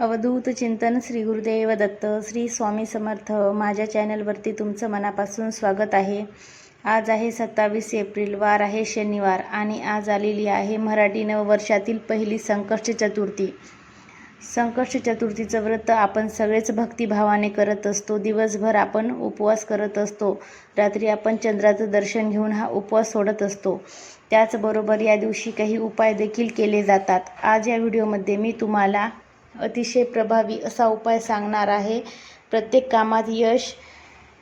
अवधूत चिंतन श्री गुरुदेव दत्त श्री स्वामी समर्थ. माझ्या चॅनलवरती तुमचं मनापासून स्वागत आहे. आज आहे सत्तावीस एप्रिल वार आहे शनिवार आणि आज आलेली आहे मराठी नववर्षातील पहिली संकष्ट चतुर्थी. संकष्ट चतुर्थीचं व्रत आपण सगळेच भक्तिभावाने करत असतो. दिवसभर आपण उपवास करत असतो. रात्री आपण चंद्राचं दर्शन घेऊन हा उपवास सोडत असतो. त्याचबरोबर या दिवशी काही उपाय देखील केले जातात. आज या व्हिडिओमध्ये मी तुम्हाला अतिशय प्रभावी असा उपाय सांगणार आहे. प्रत्येक कामात यश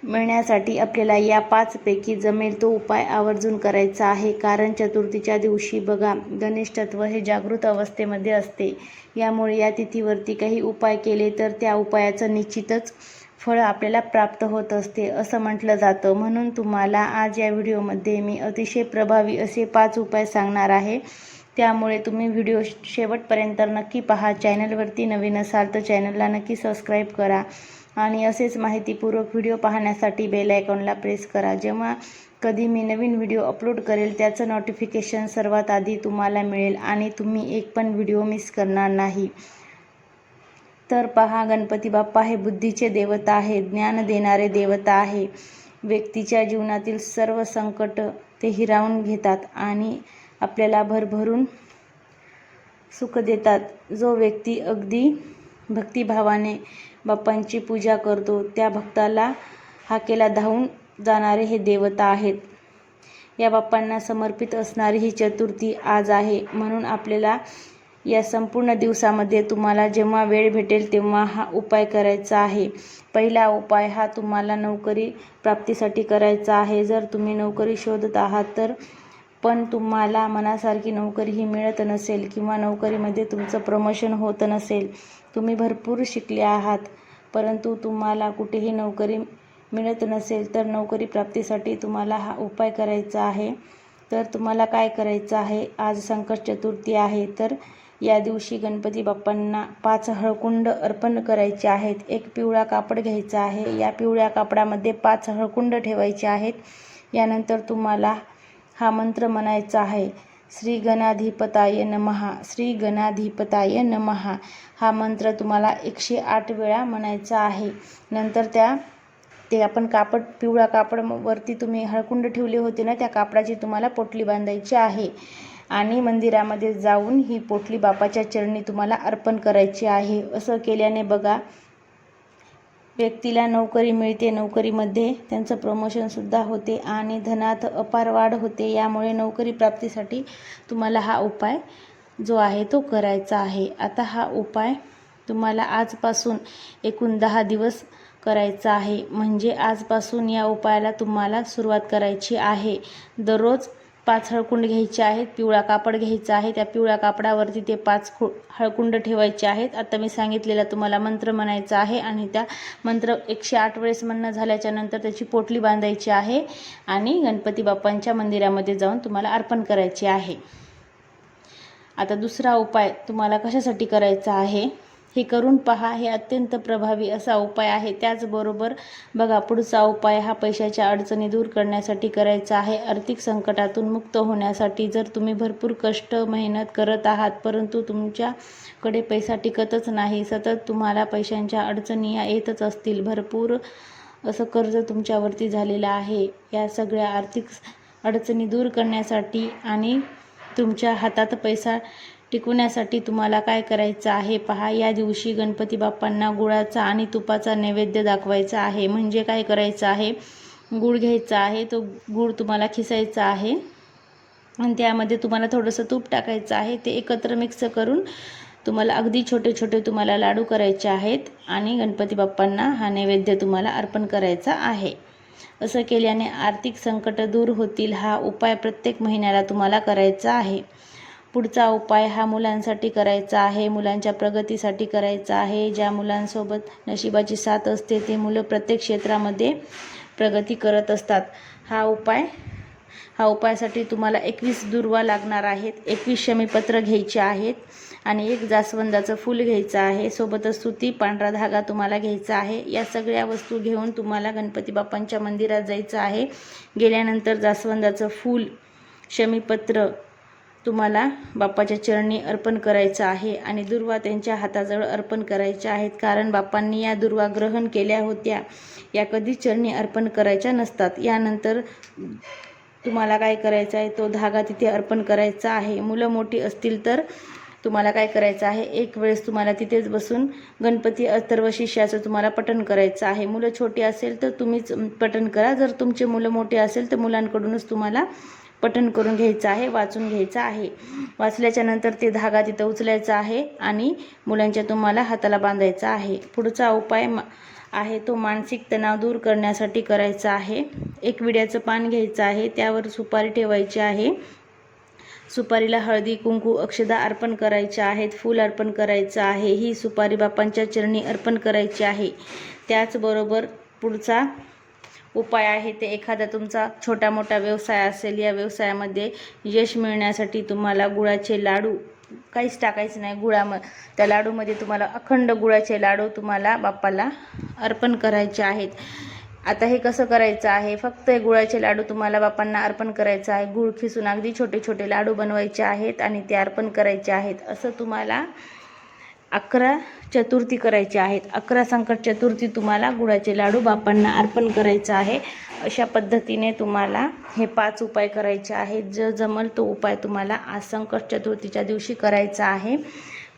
मिळण्यासाठी आपल्याला या पाचपैकी जमेल तो उपाय आवर्जून करायचा आहे. कारण चतुर्थीच्या दिवशी बघा गणेश तत्व हे जागृत अवस्थेमध्ये असते. यामुळे या तिथीवरती काही उपाय केले तर त्या उपायाचं निश्चितच फळ आपल्याला प्राप्त होत असते असं म्हटलं जातं. म्हणून तुम्हाला आज या व्हिडिओमध्ये मी अतिशय प्रभावी असे पाच उपाय सांगणार आहे. त्यामुळे तुम्ही व्हिडिओ शेवटपर्यंत नक्की पहा. चॅनलवरती नवीन असाल तर चॅनलला नक्की सबस्क्राईब करा. आणि असेच माहितीपूर्वक व्हिडिओ पाहण्यासाठी बेल आयकॉनला प्रेस करा. जेव्हा कधी मी नवीन व्हिडिओ अपलोड करेल त्याचं नोटिफिकेशन सर्वात आधी तुम्हाला मिळेल आणि तुम्ही एक पण व्हिडिओ मिस करणार नाही. तर पहा गणपती बाप्पा हे बुद्धीचे देवता आहे ज्ञान देणारे देवता आहे. व्यक्तीच्या जीवनातील सर्व संकट ते हिरावून घेतात आणि आपल्याला भरभरून सुख देतात. जो व्यक्ती अगदी भक्तिभावाने बाप्पांची पूजा करतो त्या भक्ताला हाकेला धावून जाणारे हे देवता आहेत. या बाप्पांना समर्पित असणारी ही चतुर्थी आज आहे. म्हणून आपल्याला या संपूर्ण दिवसामध्ये तुम्हाला जेव्हा वेळ भेटेल तेव्हा हा उपाय करायचा आहे. पहिला उपाय हा तुम्हाला नोकरी प्राप्तीसाठी करायचा आहे. जर तुम्ही नोकरी शोधत आहात तर पण तुम्हाला मनासारखी नोकरी ही मिळत नसेल किंवा नोकरीमध्ये तुमचं प्रमोशन होत नसेल तुम्ही भरपूर शिकले आहात परंतु तुम्हाला कुठेही नोकरी मिळत नसेल तर नोकरी प्राप्तीसाठी तुम्हाला हा उपाय करायचा आहे. तर तुम्हाला काय करायचं आहे? आज संकट चतुर्थी आहे तर या दिवशी गणपती बाप्पांना पाच हळकुंड अर्पण करायचे आहेत. एक पिवळा कापड घ्यायचा आहे. या पिवळ्या कापडामध्ये पाच हळकुंड ठेवायचे आहेत. यानंतर तुम्हाला हा मंत्र म्हणायचा आहे. श्री गणाधिपताय नमहा श्री गणाधिपताय नमहा हा मंत्र तुम्हाला एकशे आठ वेळा म्हणायचा आहे. नंतर त्या ते आपण कापड पिवळा कापड वरती तुम्ही हळकुंड ठेवले होते ना त्या कापडाची तुम्हाला पोटली बांधायची आहे. आणि मंदिरामध्ये जाऊन ही पोटली बापाच्या चरणी तुम्हाला अर्पण करायची आहे. असं केल्याने बघा व्यक्तीला नोकरी मिळते नोकरीमध्ये त्यांचं प्रमोशनसुद्धा होते आणि धनात अपार वाढ होते यामुळे नोकरी प्राप्तीसाठी तुम्हाला हा उपाय जो आहे तो करायचा आहे. आता हा उपाय तुम्हाला आजपासून एकूण दहा दिवस करायचा आहे. म्हणजे आजपासून या उपायाला तुम्हाला सुरुवात करायची आहे. दररोज पाच हळकुंड घ्यायचे आहेत पिवळा कापड घ्यायचा आहे त्या पिवळ्या कापडावरती ते पाच खु हळकुंड ठेवायचे आहेत. आता मी सांगितलेला तुम्हाला मंत्र म्हणायचा आहे आणि त्या मंत्र एकशे आठ वेळेस म्हणणं झाल्याच्यानंतर त्याची पोटली बांधायची आहे आणि गणपती बाप्पांच्या मंदिरामध्ये जाऊन तुम्हाला अर्पण करायचे आहे. आता दुसरा उपाय तुम्हाला कशासाठी करायचा आहे? हे करून पहा हे अत्यंत प्रभावी असा उपाय आहे. त्याचबरोबर बघा पुढचा उपाय हा पैशाच्या अडचणी दूर करण्यासाठी करायचा आहे. आर्थिक संकटातून मुक्त होण्यासाठी जर तुम्ही भरपूर कष्ट मेहनत करत आहात परंतु तुमच्याकडे पैसा टिकतच नाही सतत तुम्हाला पैशांच्या अडचणी या येतच असतील. भरपूर असं कर्ज तुमच्यावरती झालेलं आहे. या सगळ्या आर्थिक अडचणी दूर करण्यासाठी आणि तुमच्या हातात पैसा टिकवण्यासाठी तुम्हाला काय करायचं आहे? पहा या दिवशी गणपती बाप्पांना गुळाचा आणि तुपाचा नैवेद्य दाखवायचा आहे. म्हणजे काय करायचं आहे? गुळ घ्यायचा आहे. तो गुळ तुम्हाला खिसायचा आहे. आणि त्यामध्ये तुम्हाला थोडंसं तूप टाकायचं आहे. ते एकत्र मिक्स करून तुम्हाला अगदी छोटे छोटे तुम्हाला लाडू करायचे आहेत. आणि गणपती बाप्पांना हा नैवेद्य तुम्हाला अर्पण करायचा आहे. असं केल्याने आर्थिक संकट दूर होतील हा उपाय प्रत्येक महिन्याला तुम्हाला करायचा आहे. पुढचा उपाय हा मुलांसाठी करायचा आहे मुलांच्या प्रगतीसाठी करायचा आहे. ज्या मुलांसोबत नशिबाची साथ असते ते मुलं प्रत्येक क्षेत्रामध्ये प्रगती करत असतात. हा उपाय हा उपायासाठी तुम्हाला एकवीस दुर्वा लागणार आहेत. एकवीस शमीपत्र घ्यायचे आहेत आणि एक जास्वंदाचं फूल घ्यायचं आहे. सोबतच सुती पांढरा धागा तुम्हाला घ्यायचा आहे. या सगळ्या वस्तू घेऊन तुम्हाला गणपती बाप्पांच्या मंदिरात जायचं आहे. गेल्यानंतर जास्वंदाचं फूल शमीपत्र तुम्हाला बाप्पाच्या चरणी अर्पण करायचं आहे आणि दुर्वा त्यांच्या हाताजवळ अर्पण करायच्या आहेत. कारण बाप्पांनी या दुर्वा ग्रहण केल्या होत्या. या कधी चरणी अर्पण करायच्या नसतात. यानंतर तुम्हाला काय करायचं आहे? तो धागा तिथे अर्पण करायचा आहे. मुलं मोठी असतील तर तुम्हाला काय करायचं आहे? एक वेळेस तुम्हाला तिथेच बसून गणपती अथर्व शिष्याचं तुम्हाला पठण करायचं आहे. मुलं छोटी असेल तर तुम्हीच पठण करा. जर तुमचे मुलं मोठे असेल तर मुलांकडूनच तुम्हाला पठण करून घ्यायचं आहे वाचून घ्यायचं आहे. वाचल्याच्या नंतर ते धागा तिथं उचलायचा आहे आणि मुलांच्या तुम्हाला हाताला बांधायचा आहे. पुढचा उपाय मा आहे तो मानसिक तणाव दूर करण्यासाठी करायचा आहे. एक विड्याचं पान घ्यायचं आहे त्यावर सुपारी ठेवायची आहे. सुपारीला हळदी कुंकू अक्षदा अर्पण करायच्या आहेत फूल अर्पण करायचं आहे. ही सुपारी बापांच्या चरणी अर्पण करायची आहे. त्याचबरोबर पुढचा उपाय आहे ते एखादा तुमचा छोटा मोठा व्यवसाय असेल या व्यवसायामध्ये यश मिळण्यासाठी तुम्हाला गुळाचे लाडू काहीच टाकायचं नाही. गुळाम त्या लाडूमध्ये तुम्हाला अखंड गुळाचे लाडू तुम्हाला बाप्पाला अर्पण करायचे आहेत. आता हे कसं करायचं आहे? फक्त हे गुळाचे लाडू तुम्हाला बापांना अर्पण करायचं आहे. गुळ खिसून अगदी छोटे छोटे लाडू बनवायचे आहेत आणि ते अर्पण करायचे आहेत. असं तुम्हाला अकरा चतुर्थी करायची आहेत. अकरा संकट चतुर्थी तुम्हाला गुळाचे लाडू बापांना अर्पण करायचं आहे. अशा पद्धतीने तुम्हाला हे पाच उपाय करायचे आहेत. जो जमल तो उपाय तुम्हाला आज संकट चतुर्थीच्या दिवशी करायचा आहे.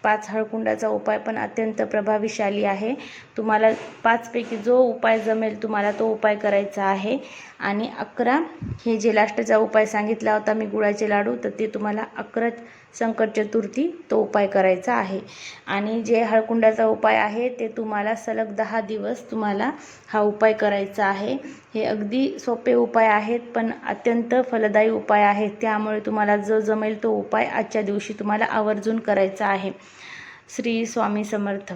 पाच हळकुंडाचा उपाय पण अत्यंत प्रभावीशाली आहे. तुम्हाला पाचपैकी जो उपाय जमेल तुम्हाला तो उपाय करायचा आहे. आणि अकरा हे जे लास्टचा उपाय सांगितला होता मी गुळाचे लाडू तर ते तुम्हाला अकरा संकट चतुर्थी तो उपाय करायचा आहे. आणि जे हळकुंडाचा उपाय आहे ते तुम्हाला सलग दहा दिवस तुम्हाला हा उपाय करायचा आहे. हे अगदी सोपे उपाय आहेत पण अत्यंत फलदायी उपाय आहेत. त्यामुळे तुम्हाला जो जमेल तो उपाय आजच्या दिवशी तुम्हाला आवर्जून करायचा आहे. श्री स्वामी समर्थ.